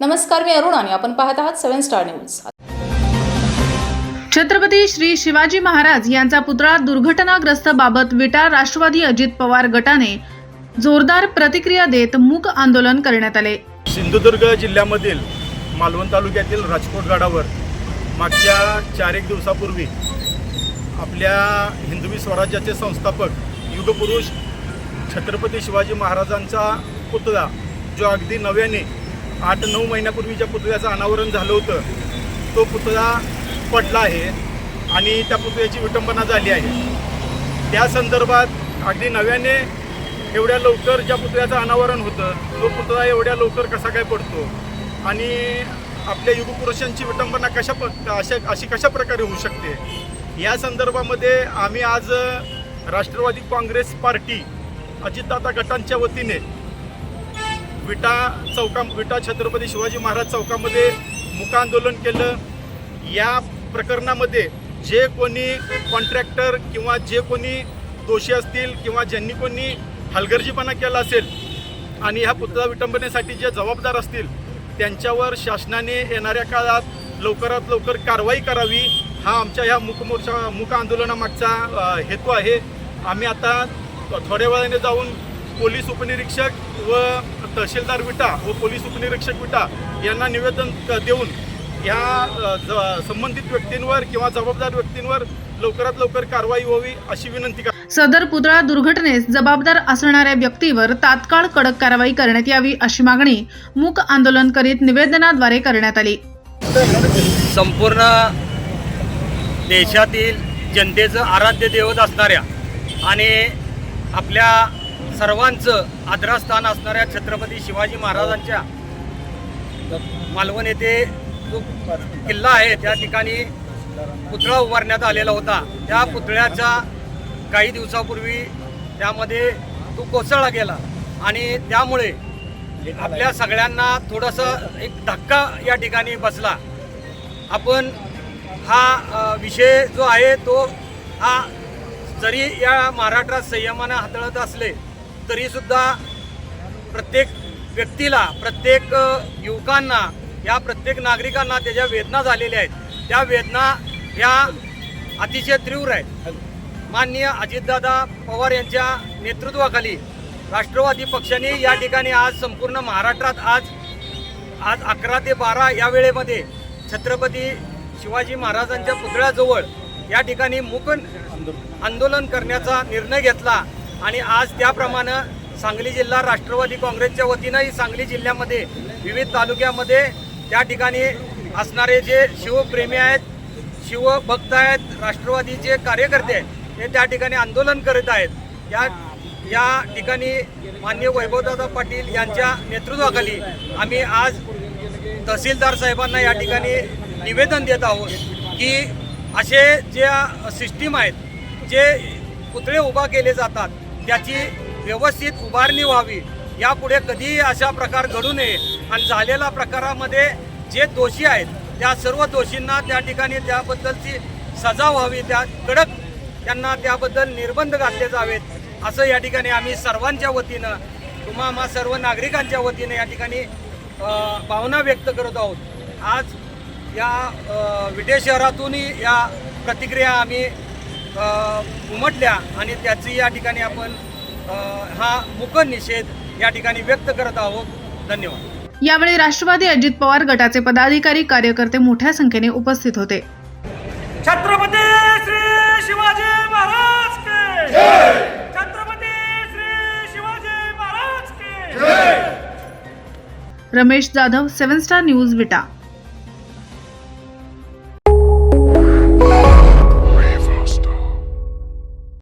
नमस्कार मी अरुण आणि आपण पाहत आहात seven star news. Chhatrapati Shri Shivaji Maharaj यांचा पुतळा दुर्घटनाग्रस्त बाबत विटा राष्ट्रवादी अजित पवार गटाने जोरदार प्रतिक्रिया देत मूक आंदोलन करण्यात आले. सिंधुदुर्ग जिल्ह्यामधील मालवण तालुक्यातील राजकोट गडावर मागच्या चार एक दिवसापूर्वी आपल्या हिंदवी स्वराज्याचे संस्थापक युगपुरुष छत्रपती शिवाजी महाराजांचा पुतळा जो अगदी नव्याने आठ नऊ महिन्यापूर्वीच्या पुतळ्याचं अनावरण झालं होतं. तो पुतळा पडला आहे आणि त्या पुतळ्याची विटंबना झाली आहे. त्या संदर्भात अगदी नव्याने एवढ्या लवकर ज्या पुतळ्याचं अनावरण होतं तो पुतळा एवढ्या लवकर कसा काय पडतो? आणि आपल्या युगपुरुषांची विटंबना कशा प अशा अशी कशा प्रकारे होऊ शकते? या संदर्भामध्ये आम्ही आज राष्ट्रवादी काँग्रेस पार्टी अजितदादा गटांच्या वतीने विटा चौका विटा छत्रपती शिवाजी महाराज चौकामध्ये मुक आंदोलन केलं. या प्रकरणामध्ये जे कोणी कॉन्ट्रॅक्टर किंवा जे कोणी दोषी असतील किंवा ज्यांनी कोणी हलगर्जीपणा केला असेल आणि ह्या पुतळा विटंबनेसाठी जे जबाबदार असतील त्यांच्यावर शासनाने येणाऱ्या काळात लवकरात लवकर कारवाई करावी. हा आमच्या ह्या मुकमोर्चा मुक आंदोलनामागचा हेतू आहे. आम्ही आता थोड्या वेळाने जाऊन पोलीस उपनिरीक्षक व तहसीलदार विटा व पोलीस उपनिरीक्षक विटा यांना निवेदन देऊन या संबंधित व्यक्तींवर किंवा जबाबदार व्यक्तींवर लवकरात लवकर कारवाई व्हावी अशी विनंती सदर पुतळा दुर्घटनेस जबाबदार असणाऱ्या व्यक्तीवर तात्काळ कडक कारवाई करण्यात यावी अशी मागणी मूक आंदोलन करीत निवेदनाद्वारे करण्यात आली. संपूर्ण देशातील जनतेचं आराध्य दैवत असणाऱ्या आणि आपल्या सर्वांचं आदरास्थान असणाऱ्या छत्रपती शिवाजी महाराजांच्या मालवण येथे जो किल्ला आहे त्या ठिकाणी पुतळा उभारण्यात आलेला होता. त्या पुतळ्याचा काही दिवसापूर्वी त्यामध्ये तो कोसळला गेला. आणि त्यामुळे आपल्या सगळ्यांना थोडंसं एक धक्का या ठिकाणी बसला. आपण हा विषय जो आहे तो हा जरी या महाराष्ट्रात संयमानं हाताळत असले तरीसुद्धा प्रत्येक व्यक्तीला प्रत्येक युवकांना या प्रत्येक नागरिकांना त्याच्या वेदना झालेल्या आहेत त्या वेदना ह्या अतिशय तीव्र आहेत. माननीय अजितदादा पवार यांच्या नेतृत्वाखाली राष्ट्रवादी पक्षाने या ठिकाणी आज संपूर्ण महाराष्ट्रात आज आज अकरा ते बारा या वेळेमध्ये छत्रपती शिवाजी महाराजांच्या पुतळ्याजवळ या ठिकाणी मूक आंदोलन करण्याचा निर्णय घेतला. आणि आज त्याप्रमाणे सांगली जिल्हा राष्ट्रवादी काँग्रेसच्या वतीनंही सांगली जिल्ह्यामध्ये विविध तालुक्यामध्ये त्या ठिकाणी असणारे जे शिवप्रेमी आहेत शिवभक्त आहेत राष्ट्रवादीचे कार्यकर्ते आहेत ते त्या ठिकाणी आंदोलन करत आहेत. या या ठिकाणी मान्य वैभवदादा पाटील यांच्या नेतृत्वाखाली आम्ही आज तहसीलदार साहेबांना या ठिकाणी निवेदन देत आहोत की असे ज्या सिस्टीम आहेत जे पुतळे उभा केले जातात त्याची व्यवस्थित उभारणी व्हावी. यापुढे कधीही अशा प्रकार घडू नये. आणि झालेल्या प्रकारामध्ये जे दोषी आहेत त्या सर्व दोषींना त्या ठिकाणी त्याबद्दलची सजा व्हावी. त्या कडक त्यांना त्याबद्दल निर्बंध घातले जावेत. असं या ठिकाणी आम्ही सर्वांच्या वतीनं तुम्हा आम्हा सर्व नागरिकांच्या वतीनं या ठिकाणी भावना व्यक्त करत आहोत. आज या विटे शहरातूनही या प्रतिक्रिया आम्ही उमटल्या आणि त्याची या ठिकाणी आपण हा मुक निषेध या ठिकाणी व्यक्त करत आहोत. धन्यवाद. यावेळी राष्ट्रवादी अजित पवार गटाचे पदाधिकारी कार्यकर्ते मोठ्या संख्येने उपस्थित होते. छत्रपती श्री शिवाजी महाराज के छत्रपती श्री शिवाजी महाराज के Ramesh Jadhav seven star news Vita.